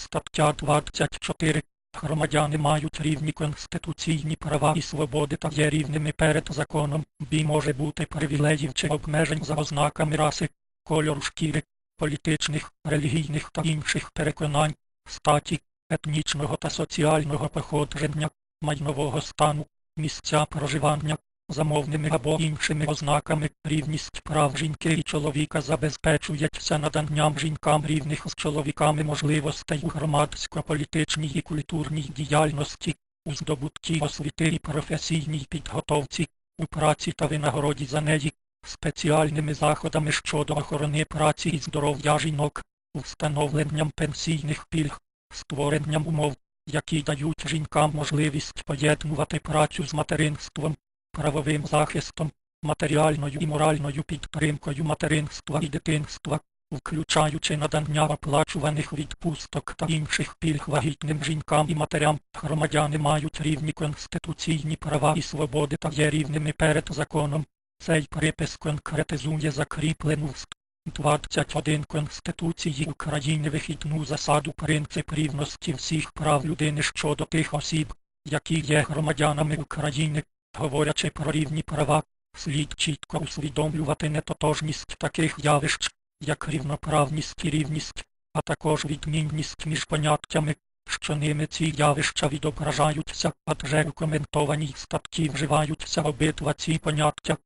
Стаття 24. Громадяни мають рівні конституційні права і свободи та є рівними перед законом. Бі може бути привілеїв чи обмежень за ознаками раси, кольору шкіри, політичних, релігійних та інших переконань, статі, етнічного та соціального походження, майнового стану, місця проживання, замовними або іншими ознаками. Рівність прав жінки і чоловіка забезпечується наданням жінкам рівних з чоловіками можливостей у громадсько-політичній і культурній діяльності, у здобутті освіти і професійній підготовці, у праці та винагороді за неї, спеціальними заходами щодо охорони праці і здоров'я жінок, встановленням пенсійних пільг, створенням умов, які дають жінкам можливість поєднувати працю з материнством, правовим захистом, матеріальною і моральною підтримкою материнства і дитинства, включаючи надання оплачуваних відпусток та інших пільг вагітним жінкам і матерям, громадяни мають рівні конституційні права і свободи та є рівними перед законом. Цей припис конкретизує закріплену в 21 Конституції України вихідну засаду принцип рівності всіх прав людини щодо тих осіб, які є громадянами України, говорячи про рівні права, слід чітко усвідомлювати нетотожність таких явищ, як рівноправність і рівність, а також відмінність між поняттями, що ними ці явища відображаються, адже у коментованій статті вживаються обидва ці поняття.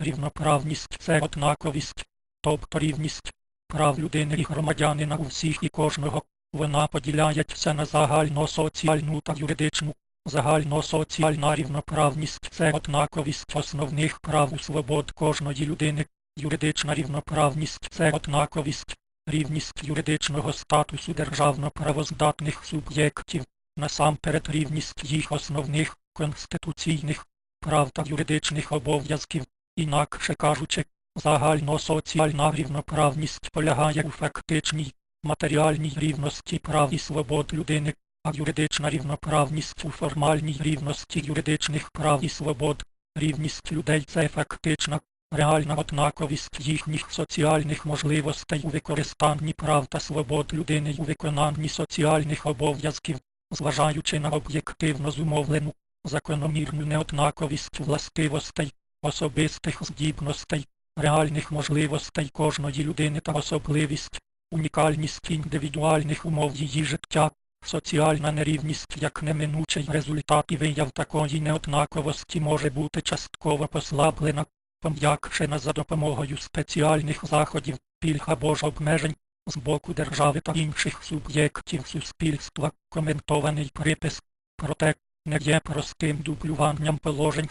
Рівноправність це однаковість, тобто рівність прав людини і громадянина у всіх і кожного. Вона поділяється на загальносоціальну та юридичну. Загальносоціальна рівноправність це однаковість основних прав і свобод кожної людини. Юридична рівноправність це однаковість, рівність юридичного статусу державно правоздатних суб'єктів, насамперед рівність їх основних конституційних прав та юридичних обов'язків, інакше кажучи, загальносоціальна рівноправність полягає у фактичній, матеріальній рівності прав і свобод людини, а юридична рівноправність у формальній рівності юридичних прав і свобод. Рівність людей це фактична, реальна однаковість їхніх соціальних можливостей у використанні прав та свобод людини у виконанні соціальних обов'язків, зважаючи на об'єктивно зумовлену, закономірну неоднаковість властивостей, особистих здібностей, реальних можливостей кожної людини та особливість, унікальність індивідуальних умов її життя, соціальна нерівність як неминучий результат і вияв такої неоднаковості може бути частково послаблена, пом'якшена за допомогою спеціальних заходів, пільг або ж обмежень з боку держави та інших суб'єктів суспільства, коментований припис, проте не є простим дублюванням положень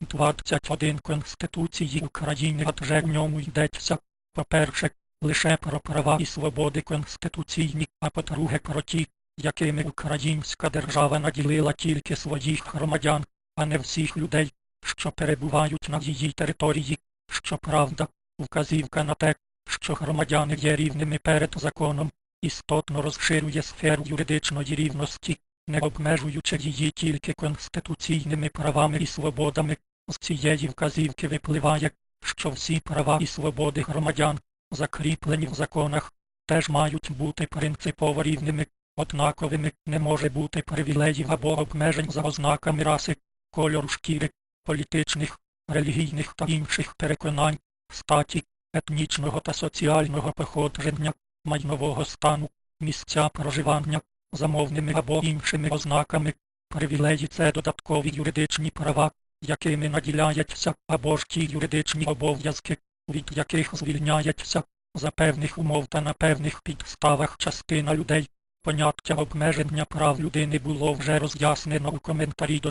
21 Конституції України, адже в ньому йдеться, по-перше, лише про права і свободи конституційні, а по-друге про ті, якими українська держава наділила тільки своїх громадян, а не всіх людей, що перебувають на її території. Щоправда, вказівка на те, що громадяни є рівними перед законом, істотно розширює сферу юридичної рівності, не обмежуючи її тільки конституційними правами і свободами. З цієї вказівки випливає, що всі права і свободи громадян, закріплені в законах, теж мають бути принципово рівними, однаковими, не може бути привілеїв або обмежень за ознаками раси, кольору шкіри, політичних, релігійних та інших переконань, статі, етнічного та соціального походження, майнового стану, місця проживання, замовними або іншими ознаками. Привілеї це додаткові юридичні права, якими наділяється або ж ті юридичні обов'язки, від яких звільняється за певних умов та на певних підставах частина людей. Поняття обмеження прав людини було вже роз'яснено у коментарі до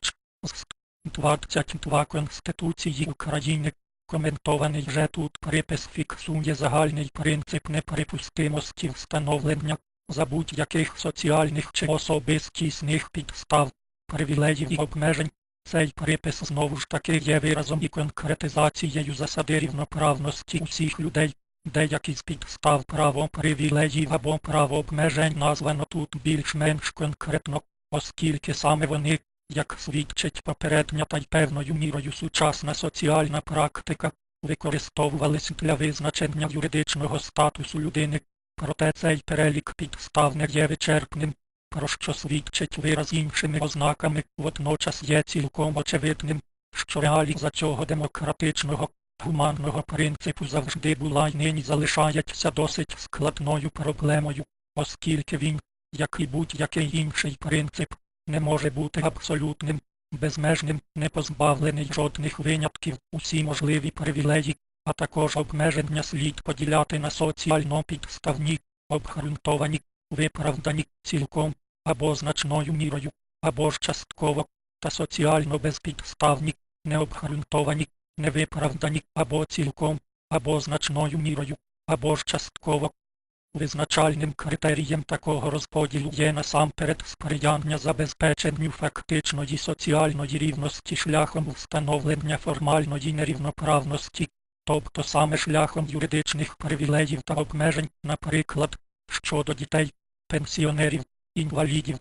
22 Конституції України. Коментований вже тут припис фіксує загальний принцип неприпустимості встановлення за будь-яких соціальних чи особистісних підстав, привілеїв і обмежень. Цей припис знову ж таки є виразом і конкретизацією засади рівноправності усіх людей. Деякі з підстав право привілеїв або право обмежень названо тут більш-менш конкретно, оскільки саме вони, як свідчить попередня та й певною мірою сучасна соціальна практика, використовувались для визначення юридичного статусу людини, Проте цей перелік підстав не є вичерпним, про що свідчить вираз іншими ознаками, водночас є цілком очевидним, що реаліза цього демократичного, гуманного принципу завжди була й нині залишається досить складною проблемою, оскільки він, як і будь-який інший принцип, не може бути абсолютним, безмежним, не позбавлений жодних винятків, усі можливі привілеї, а також обмеження слід поділяти на соціально підставні, обґрунтовані, виправдані цілком або значною мірою, або ж частково, та соціально безпідставні, необґрунтовані, невиправдані або цілком, або значною мірою, або ж частково. Визначальним критерієм такого розподілу є насамперед сприяння забезпеченню фактичної соціальної рівності шляхом встановлення формальної нерівноправності, тобто саме шляхом юридичних привілеїв та обмежень, наприклад, щодо дітей, пенсіонерів, інвалідів.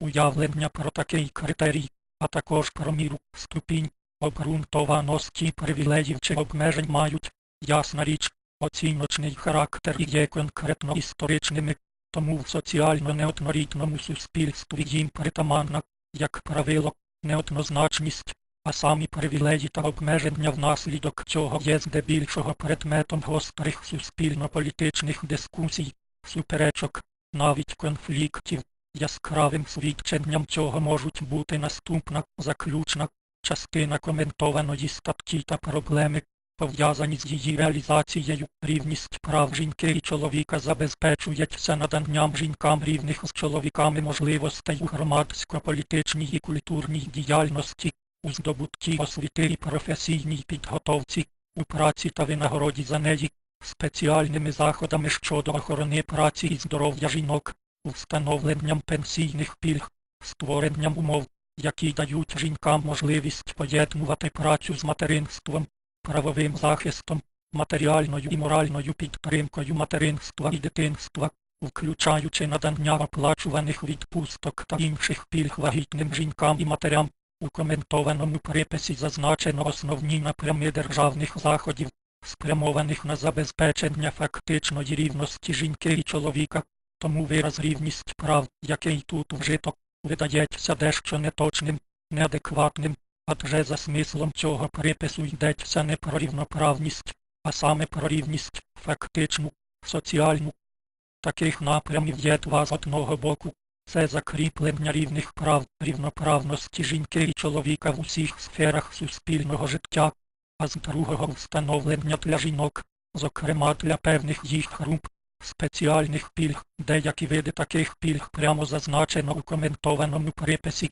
Уявлення про такий критерій, а також про міру, ступінь, обґрунтованості привілеїв чи обмежень мають, ясна річ, оціночний характер і є конкретно історичними, тому в соціально неоднорідному суспільстві їм притаманна, як правило, неоднозначність, а самі привілеї та обмеження внаслідок цього є здебільшого предметом гострих суспільно-політичних дискусій, суперечок, навіть конфліктів. Яскравим свідченням цього можуть бути наступна заключна частина коментованої статті та проблеми, пов'язані з її реалізацією. Рівність прав жінки і чоловіка забезпечується наданням жінкам рівних з чоловіками можливостей у громадсько-політичній і культурній діяльності, у здобутті освіти і професійній підготовці, у праці та винагороді за неї, спеціальними заходами щодо охорони праці і здоров'я жінок, встановленням пенсійних пільг, створенням умов, які дають жінкам можливість поєднувати працю з материнством, правовим захистом, матеріальною і моральною підтримкою материнства і дитинства, включаючи надання оплачуваних відпусток та інших пільг вагітним жінкам і матерям. У коментованому приписі зазначено основні напрями державних заходів, спрямованих на забезпечення фактичної рівності жінки і чоловіка, тому вираз рівність прав, який тут вжито, видається дещо неточним, неадекватним, адже за смислом цього припису йдеться не про рівноправність, а саме про рівність фактичну, соціальну. Таких напрямів є два з одного боку. Це закріплення рівних прав, рівноправності жінки і чоловіка в усіх сферах суспільного життя, а з другого встановлення для жінок, зокрема для певних їх груп, спеціальних пільг, деякі види таких пільг прямо зазначено у коментованому приписі,